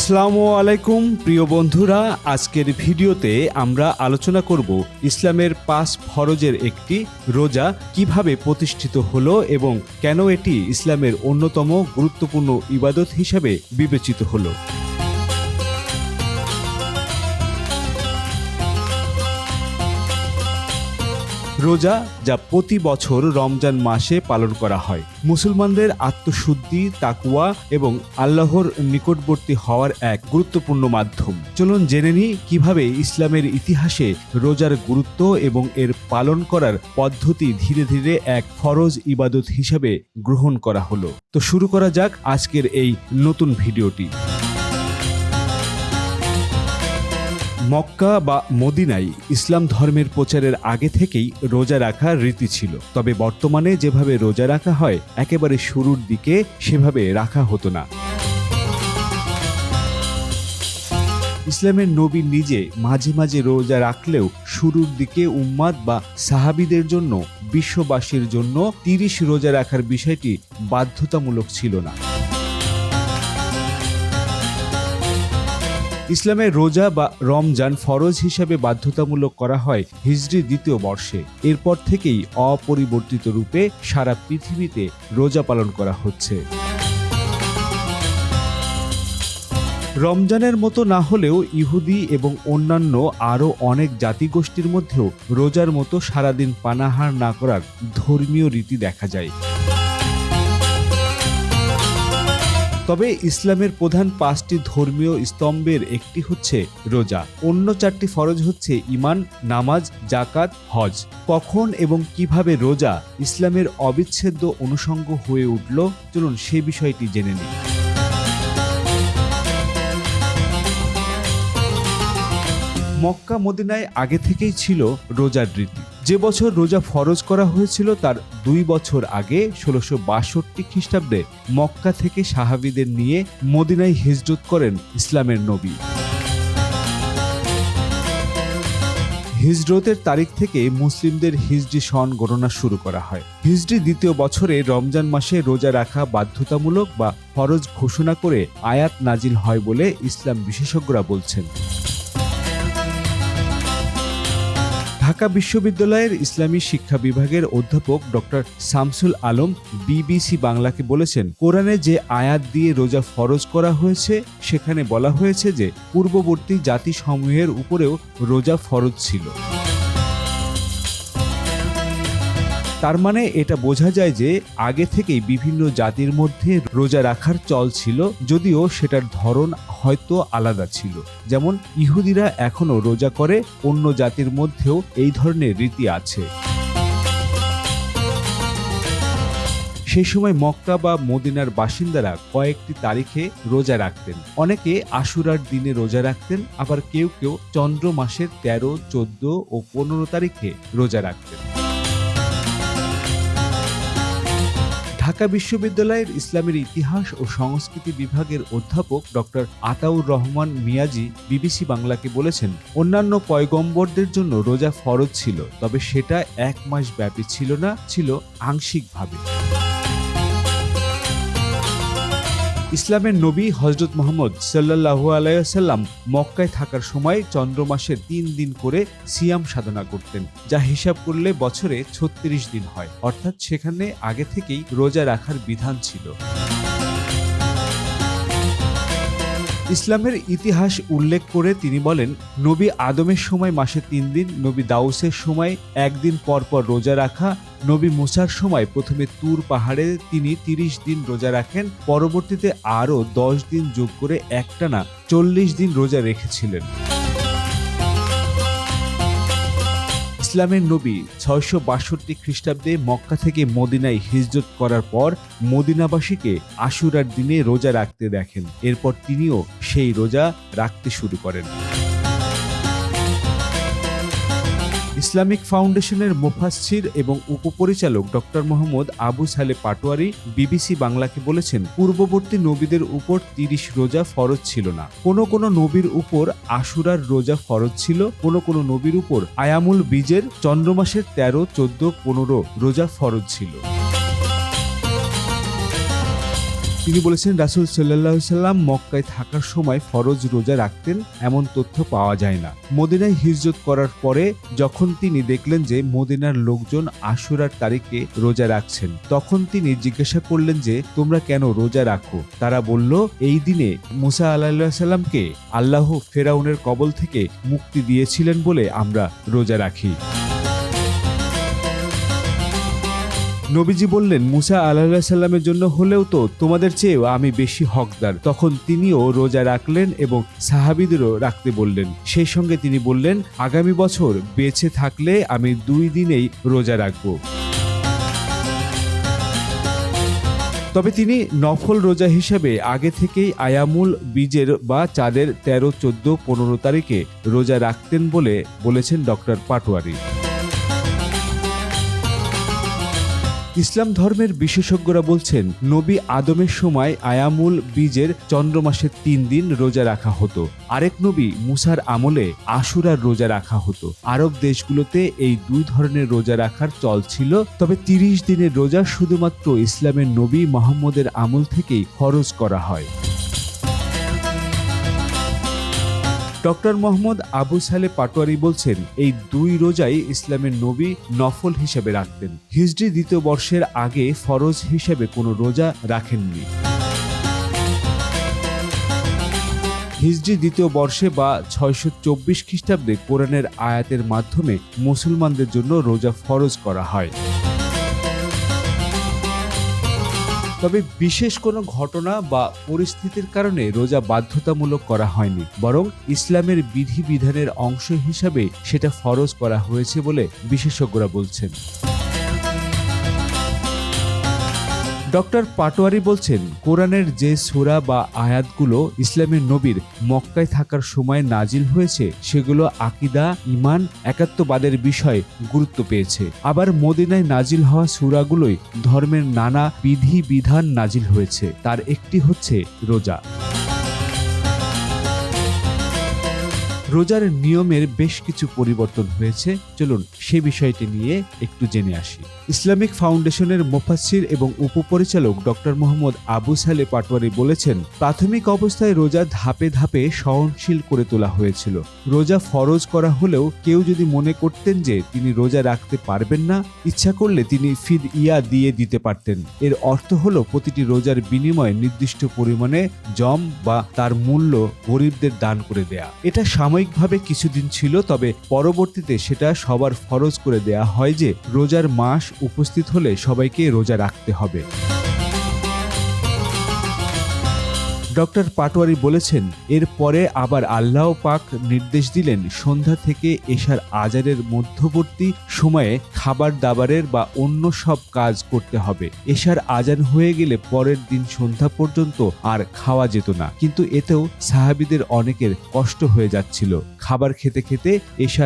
আসসালামু আলাইকুম, প্রিয় বন্ধুরা। আজকের ভিডিওতে আমরা আলোচনা করব ইসলামের পাঁচ ফরজের একটি রোজা কীভাবে প্রতিষ্ঠিত হলো এবং কেন এটি ইসলামের অন্যতম গুরুত্বপূর্ণ ইবাদত হিসাবে বিবেচিত হলো। রোজা যা প্রতি বছর রমজান মাসে পালন করা হয়। মুসলমানদের আত্মশুদ্ধি তাকুয়া এবং আল্লাহর নিকটবর্তী হওয়ার এক গুরুত্বপূর্ণ মাধ্যম। চলুন জেনে নিই কীভাবে ইসলামের ইতিহাসে রোজার গুরুত্ব এবং এর পালন করার পদ্ধতি ধীরে ধীরে এক ফরজ ইবাদত হিসাবে গ্রহণ করা হলো। তো শুরু করা যাক আজকের এই নতুন ভিডিওটি। মক্কা বা মদিনায় ইসলাম ধর্মের প্রচারের আগে থেকেই রোজা রাখার রীতি ছিল। তবে বর্তমানে যেভাবে রোজা রাখা হয়, একেবারে শুরুর দিকে সেভাবে রাখা হতো না। ইসলামের নবী নিজে মাঝে মাঝে রোজা রাখলেও শুরুর দিকে উম্মাদ বা সাহাবিদের জন্য, বিশ্ববাসীর জন্য তিরিশ রোজা রাখার বিষয়টি বাধ্যতামূলক ছিল না। ইসলামের রোজা বা রমজান ফরজ হিসাবে বাধ্যতামূলক করা হয় হিজরি দ্বিতীয় বর্ষে। এরপর থেকেই অপরিবর্তিত রূপে সারা পৃথিবীতে রোজা পালন করা হচ্ছে। রমজানের মতো না হলেও ইহুদি এবং অন্যান্য আরও অনেক জাতিগোষ্ঠীর মধ্যেও রোজার মতো সারাদিন পানাহার না করার ধর্মীয় রীতি দেখা যায়। তবে ইসলামের প্রধান পাঁচটি ধর্মীয় স্তম্ভের একটি হচ্ছে রোজা। অন্য চারটি ফরজ হচ্ছে ইমান নামাজ জাকাত হজ। কখন এবং কীভাবে রোজা ইসলামের অবিচ্ছেদ্য অনুষঙ্গ হয়ে উঠল? চলুন সে বিষয়টি জেনে নিই। মক্কা মদিনায় আগে থেকেই ছিল রোজার রীতি। যে বছর রোজা ফরজ করা হয়েছিল তার দুই বছর আগে, ষোলোশো বাষট্টি খ্রিস্টাব্দে মক্কা থেকে সাহাবিদের নিয়ে মদিনায় হিজরত করেন ইসলামের নবী। হিজরতের তারিখ থেকে মুসলিমদের হিজরি সন গণনা শুরু করা হয়। হিজরি দ্বিতীয় বছরে রমজান মাসে রোজা রাখা বাধ্যতামূলক বা ফরজ ঘোষণা করে আয়াত নাজিল হয় বলে ইসলাম বিশেষজ্ঞরা বলছেন। ঢাকা বিশ্ববিদ্যালয়ের ইসলামী শিক্ষা বিভাগের অধ্যাপক ডক্টর শামসুল আলম বিবিসি বাংলাকে বলেছেন, কোরআনে যে আয়াত দিয়ে রোজা ফরজ করা হয়েছে, সেখানে বলা হয়েছে যে পূর্ববর্তী জাতিসমূহের উপরেও রোজা ফরজ ছিল। তার মানে এটা বোঝা যায় যে আগে থেকেই বিভিন্ন জাতির মধ্যে রোজা রাখার চল ছিল, যদিও সেটার ধরন হয়তো আলাদা ছিল। যেমন ইহুদিরা এখনও রোজা করে, অন্য জাতির মধ্যেও এই ধরনের রীতি আছে। সেই সময় মক্কা বা মদিনার বাসিন্দারা কয়েকটি তারিখে রোজা রাখতেন। অনেকে আশুরার দিনে রোজা রাখতেন, আবার কেউ কেউ চন্দ্র মাসের তেরো, চোদ্দ ও পনেরো তারিখে রোজা রাখতেন। ঢাকা বিশ্ববিদ্যালয়ের ইসলামের ইতিহাস ও সংস্কৃতি বিভাগের অধ্যাপক ডক্টর আতাউর রহমান মিয়াজি বিবিসি বাংলাকে বলেছেন, অন্যান্য পয়গম্বরদের জন্য রোজা ফরজ ছিল, তবে সেটা এক মাস ব্যাপী ছিল না, ছিল আংশিকভাবে। ইসলামের নবী হজরত মোহাম্মদ সাল্লাহু আলাইসাল্লাম মক্কায় থাকার সময় চন্দ্রমাসের তিন দিন করে সিয়াম সাধনা করতেন, যা হিসাব করলে বছরে ছত্রিশ দিন হয়। অর্থাৎ সেখানে আগে থেকেই রোজা রাখার বিধান ছিল। ইসলামের ইতিহাস উল্লেখ করে তিনি বলেন, নবী আদমের সময় মাসে তিন দিন, নবী দাউসের সময় একদিন পর পর রোজা রাখা, নবী মুসার সময় প্রথমে তুর পাহাড়ে তিনি তিরিশ দিন রোজা রাখেন, পরবর্তীতে আরও দশ দিন যোগ করে একটানা চল্লিশ দিন রোজা রেখেছিলেন। ইসলামের নবী ছয়শো বাষট্টি খ্রিস্টাব্দে মক্কা থেকে মদিনায় হিজরত করার পর মদিনাবাসীকে আশুরার দিনে রোজা রাখতে দেখেন। এরপর তিনিও সেই রোজা রাখতে শুরু করেন। ইসলামিক ফাউন্ডেশনের মুফাসছির এবং উপপরিচালক ডক্টর মোহাম্মদ আবু সালে পাটোয়ারি বিবিসি বাংলাকে বলেছেন, পূর্ববর্তী নবীদের উপর তিরিশ রোজা ফরজ ছিল না। কোনো কোনো নবীর উপর আশুরার রোজা ফরজ ছিল, কোনো কোনো নবীর উপর আয়ামুল বীজের চন্দ্রমাসের তেরো, চোদ্দ, পনেরো রোজা ফরজ ছিল। তিনি বলেছেন, রাসুল সাল্লাহ সাল্লাম মক্কায় থাকার সময় ফরজ রোজা রাখতেন, এমন তথ্য পাওয়া যায় না। মদিনায় হিজরত করার পরে যখন তিনি দেখলেন যে মদিনার লোকজন আশুরার তারিখে রোজা রাখছেন, তখন তিনি জিজ্ঞাসা করলেন যে, তোমরা কেন রোজা রাখো? তারা বলল, এই দিনে মুসা আল্লাহ সাল্লামকে আল্লাহ ফেরাউনের কবল থেকে মুক্তি দিয়েছিলেন বলে আমরা রোজা রাখি। নবীজি বললেন, মুসা আল্লাহ সাল্লামের জন্য হলেও তো তোমাদের চেয়েও আমি বেশি হকদার। তখন তিনিও রোজা রাখলেন এবং সাহাবিদেরও রাখতে বললেন। সেই সঙ্গে তিনি বললেন, আগামী বছর বেঁচে থাকলে আমি দুই দিনেই রোজা রাখব। তবে তিনি নফল রোজা হিসেবে আগে থেকেই আয়ামুল বীজের বা চাঁদের তেরো, চোদ্দ, পনেরো তারিখে রোজা রাখতেন বলে বলেছেন ডক্টর পাটোয়ারি। ইসলাম ধর্মের বিশেষজ্ঞরা বলছেন, নবী আদমের সময় আয়ামুল বীজের চন্দ্রমাসের তিন দিন রোজা রাখা হতো। আরেক নবী মুসার আমলে আশুরার রোজা রাখা হতো। আরব দেশগুলোতে এই দুই ধরনের রোজা রাখার চল ছিল, তবে তিরিশ দিনের রোজা শুধুমাত্র ইসলামের নবী মোহাম্মদের আমল থেকেই খরচ করা হয়। ডক্টর মোহাম্মদ আবু সালে পাটোয়ারি বলছেন, এই দুই রোজাই ইসলামের নবী নফল হিসেবে রাখতেন। হিজড়ি দ্বিতীয় বর্ষের আগে ফরজ হিসেবে কোনো রোজা রাখেননি। হিজড়ি দ্বিতীয় বর্ষে বা ছয়শো চব্বিশ খ্রিস্টাব্দে কোরআনের আয়াতের মাধ্যমে মুসলমানদের জন্য রোজা ফরজ করা হয়। তবে বিশেষ কোনো ঘটনা বা পরিস্থিতির কারণে রোজা বাধ্যতামূলক করা হয়নি, বরং ইসলামের বিধিবিধানের অংশ হিসাবে সেটা ফরজ করা হয়েছে বলে বিশেষজ্ঞরা বলছেন। ডক্টর পাটোয়ারি বলছেন, কোরআনের যে সুরা বা আয়াতগুলো ইসলামের নবীর মক্কায় থাকার সময় নাজিল হয়েছে, সেগুলো আকিদা ইমান একাত্মবাদের বিষয়ে গুরুত্ব পেয়েছে। আবার মদিনায় নাজিল হওয়া সুরাগুলোই ধর্মের নানা বিধি বিধান নাজিল হয়েছে। তার একটি হচ্ছে রোজা। রোজার নিয়মের বেশ কিছু পরিবর্তন হয়েছে। চলুন সে বিষয়টি নিয়ে একটু জেনে আসি। ইসলামিক ফাউন্ডেশনের মোফাসির এবং উপপরিচালক ডক্টর মোহাম্মদ আবু সালে পাটোয়ারি বলেছেন, প্রাথমিক অবস্থায় রোজা ধাপে ধাপে সহনশীল করে তোলা হয়েছিল। রোজা ফরজ করা হলেও কেউ যদি মনে করতেন যে তিনি রোজা রাখতে পারবেন না, ইচ্ছা করলে তিনি ফিদ ইয়া দিয়ে দিতে পারতেন। এর অর্থ হলো প্রতিটি রোজার বিনিময়ে নির্দিষ্ট পরিমাণে জম বা তার মূল্য গরিবদের দান করে দেয়া। এটা সাময়িকভাবে কিছুদিন ছিল, তবে পরবর্তীতে সেটা সবার ফরজ করে দেয়া হয় যে, রোজার মাস উপস্থিত হলে সবাইকে রোজা রাখতে হবে। ডক্টর পাটোয়ারি বলেছেন এরপরে আবার আল্লাহ পাক নির্দেশ দিলেন সন্ধ্যা থেকে এশার আজারের মধ্যবর্তী সময়ে খাবার দাবারের বা অন্য সব কাজ করতে হবে। এশার আজান হয়ে গেলে পরের দিন সন্ধ্যা পর্যন্ত আর খাওয়া যেত না। কিন্তু এতেও সাহাবিদের অনেকের কষ্ট হয়ে যাচ্ছিল। খাবার খেতে খেতে এশার